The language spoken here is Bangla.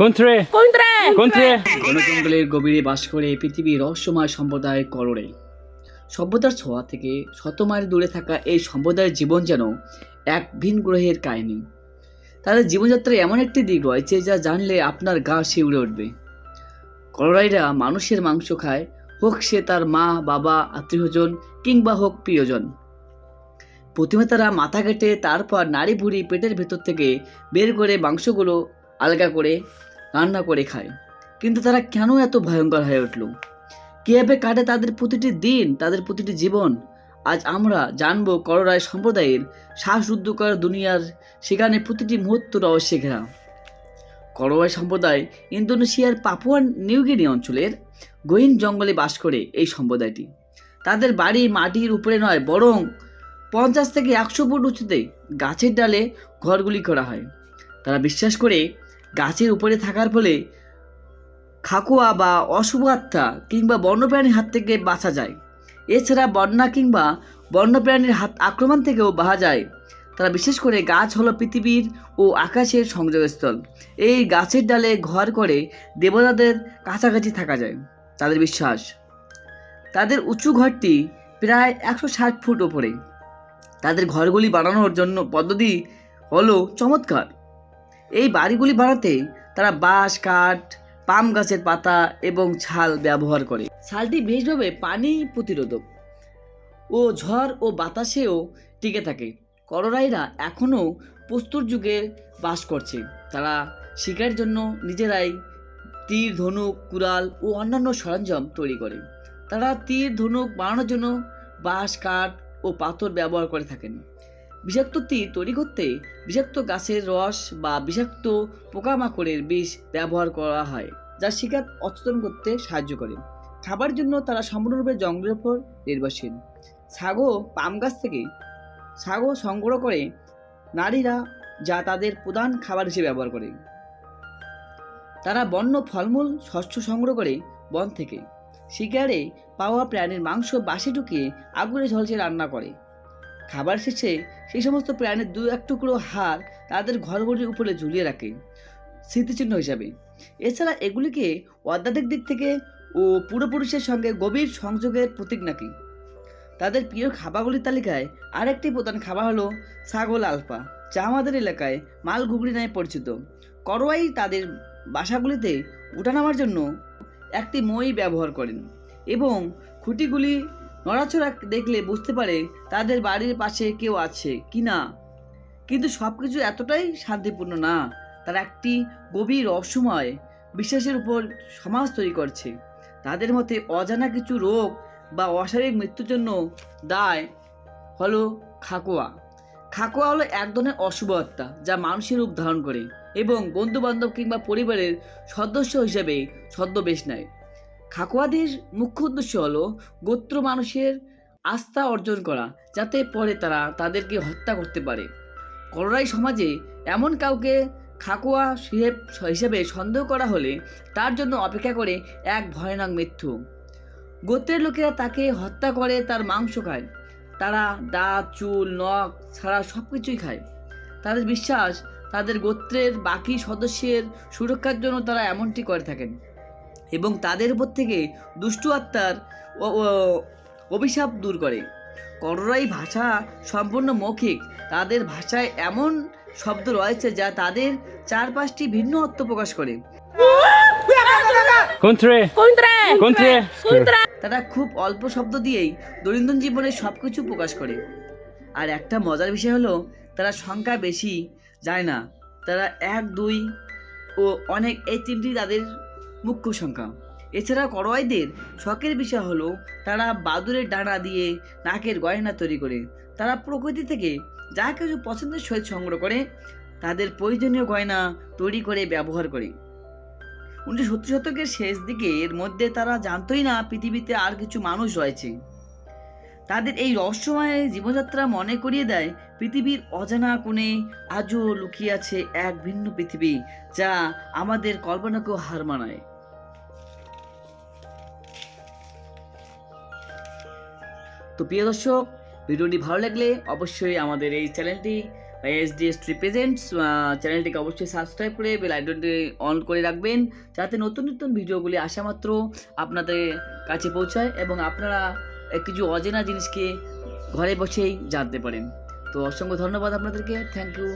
Contre! Contre! ঘন জঙ্গলের গভীরে বাস করে পৃথিবীর রহস্যময় সম্প্রদায় করড়ে সভ্যতার ছোঁয়া থেকে শত মাইল দূরে থাকা এই সম্প্রদায়ের জীবন যেন এক ভিন গ্রহের কাহিনী। তাদের জীবনযাত্রায় এমন একটি দিক রয়েছে যা জানলে আপনার গা শিউড়ে উঠবে। করড়াইরা মানুষের মাংস খায় হোক সে তার মা বাবা আত্মীয়জন কিংবা হোক প্রিয়জন। প্রথমে তারা মাথা কেটে তারপর নাড়ি ভুড়ি পেটের ভেতর থেকে বের করে মাংসগুলো আলগা করে রান্না করে খায়। কিন্তু তারা কেন এত ভয়ঙ্কর হয়ে উঠল? কীভাবে কাটে তাদের প্রতিটি দিন, তাদের প্রতিটি জীবন? আজ আমরা জানব কররায় সম্প্রদায়ের শ্বাসরুদ্ধকর দুনিয়ার সেখানে প্রতিটি মুহূর্ত রহস্যে ঘেরা। করওয়াই সম্প্রদায় ইন্দোনেশিয়ার পাপুয়ান নিউগিনি অঞ্চলের গহীন জঙ্গলে বাস করে এই সম্প্রদায়টি। তাদের বাড়ি মাটির উপরে নয়, বরং পঞ্চাশ থেকে একশো ফুট উঁচুতে গাছের ডালে ঘরগুলি করা হয়। তারা বিশ্বাস করে গাছের উপরে থাকার ফলে খাকুয়া বা অশুভ আত্মা কিংবা বন্যপ্রাণীর হাত থেকে বাঁচা যায়। এছাড়া বন্যা কিংবা বন্যপ্রাণীর হাত আক্রমণ থেকেও বাঁচা যায়। তারা বিশেষ করে গাছ হলো পৃথিবীর ও আকাশের সংযোগস্থল। এই গাছের ডালে ঘর করে দেবতাদের কাছাকাছি থাকা যায়। তাদের বিশ্বাস, তাদের উঁচু ঘরটি প্রায় একশো ষাট ফুট ওপরে। তাদের ঘরগুলি বানানোর জন্য পদ্ধতি হলো চমৎকার। এই বাড়িগুলি বানাতে তারা বাঁশ, কাঠ, পাম গাছের পাতা এবং ছাল ব্যবহার করে। ছালটি বেশভাবে পানি প্রতিরোধক ও ঝড় ও বাতাসেও টিকে থাকে। কররাইরা এখনও প্রস্তুর যুগে বাস করছে। তারা শিকারের জন্য নিজেরাই তীর, ধনুক, কুড়াল ও অন্যান্য সরঞ্জাম তৈরি করে। তারা তীর, ধনুক বানানোর জন্য বাঁশ, কাঠ ও পাথর ব্যবহার করে থাকেন। বিষাক্ত তীর তৈরি করতে বিষাক্ত গাছের রস বা বিষাক্ত পোকামাকড়ের বিষ ব্যবহার করা হয়, যা শিকার অচেতন করতে সাহায্য করে। খাবার জন্য তারা সম্পূর্ণরূপে জঙ্গলের উপর নির্ভরশীল। ছাগো পাম গাছ থেকে ছাগো সংগ্রহ করে নারীরা যা তাদের প্রধান খাবার হিসেবে ব্যবহার করে। তারা বন্য ফলমূল, শস্য সংগ্রহ করে বন থেকে। শিকারে পাওয়া প্রাণীর মাংস, বাসি ঢুকিয়ে আগুনে ঝলসে রান্না করে। খাবার শেষে সেই সমস্ত প্রাণীর দু এক টুকরো হাড় তাদের ঘরগুলির উপরে ঝুলিয়ে রাখে, স্মৃতিচিহ্ন হিসাবে। এছাড়া এগুলিকে অধ্যাত্মিক দিক থেকে ও পূর্বপুরুষের সঙ্গে গভীর সংযোগের প্রতীক নাকি? তাদের প্রিয় খাবারগুলির তালিকায় আরেকটি প্রধান খাবার হলো ছাগল আলফা, যা আমাদের এলাকায় মাল ঘুগড়ি নামে পরিচিত। করোয়াই তাদের বাসাগুলিতে উঠানামার জন্য একটি মই ব্যবহার করেন এবং খুঁটিগুলি নড়াচড়া দেখলে বুঝতে পারে তাদের বাড়ির পাশে কেউ আছে, কি না? কিন্তু সব কিছু এতটাই শান্তিপূর্ণ না, তারা একটি গভীর রহস্যময় বিশ্বাসের উপর সমাজ তৈরি করছে। তাদের মতে অজানা কিছু রোগ বা অস্বাভাবিক মৃত্যুর জন্য দায় হলো খাকোয়া। খাকোয়া হলো এক ধরনের অশুভ আত্মা যা মানুষের রূপ ধারণ করে এবং বন্ধু বান্ধব কিংবা পরিবারের সদস্য হিসেবে ছদ্মবেশ নেয়। খাকুয়াদের মুখ্য উদ্দেশ্য হলো গোত্র মানুষের আস্থা অর্জন করা, যাতে পরে তারা তাদেরকে হত্যা করতে পারে। কররাই সমাজে এমন কাউকে খাকুয়া হিসেব- হিসেবে সন্দেহ করা হলে তার জন্য অপেক্ষা করে এক ভয়ানক মৃত্যু। গোত্রের লোকেরা তাকে হত্যা করে, তার মাংস খায়। তারা দাঁত, চুল, নখ ছাড়া সব কিছুই খায়। তাদের বিশ্বাস, তাদের গোত্রের বাকি সদস্যের সুরক্ষার জন্য তারা এমনটি করে থাকেন। এবং তাদের উপর থেকে দুষ্টু আত্মার অভিশাপ দূর করে। কররাই ভাষা সম্পূর্ণ মৌখিক। তাদের ভাষায় এমন শব্দ রয়েছে যা তাদের চার পাঁচটি ভিন্ন অর্থ প্রকাশ করে! তারা খুব অল্প শব্দ দিয়েই দৈনন্দিন জীবনে সব কিছু প্রকাশ করে। আর একটা মজার বিষয় হলো তারা সংখ্যা বেশি যায় না। তারা এক দুই ও অনেক এই তিনটি তাদের মুখ্য সংখ্যা। এছাড়া করোয়াইদের শখের বিষয় হলো তারা বাদুরের ডানা দিয়ে নাকের গয়না তৈরি করে। তারা প্রকৃতি থেকে যা কিছু পছন্দের সহিত সংগ্রহ করে, তাদের প্রয়োজনীয় গয়না তৈরি করে ব্যবহার করে। উনিশশো সত্তর শতকের শেষ দিকে এর মধ্যে তারা জানতোই না পৃথিবীতে আর কিছু মানুষ রয়েছে। তাদের এই রহস্যময় জীবনযাত্রা মনে করিয়ে দেয় পৃথিবীর অজানা কোণে আজও লুকিয়ে আছে এক ভিন্ন পৃথিবী, যা আমাদের কল্পনাকেও হার মানায়। তো প্রিয় দর্শক, ভিডিওটি ভালো লাগলে অবশ্যই আমাদের এই চ্যানেলটি এস ডি এস রিপ্রেজেন্টস চ্যানেলটিকে অবশ্যই সাবস্ক্রাইব করে বেল আইকনটি অন করে রাখবেন, যাতে নতুন নতুন ভিডিওগুলি আসা মাত্র আপনাদের কাছে পৌঁছায় এবং আপনারা কিছু অজেনা জিনিসকে ঘরে বসেই জানতে পারেন। তো অসংখ্য ধন্যবাদ আপনাদেরকে, থ্যাংক ইউ।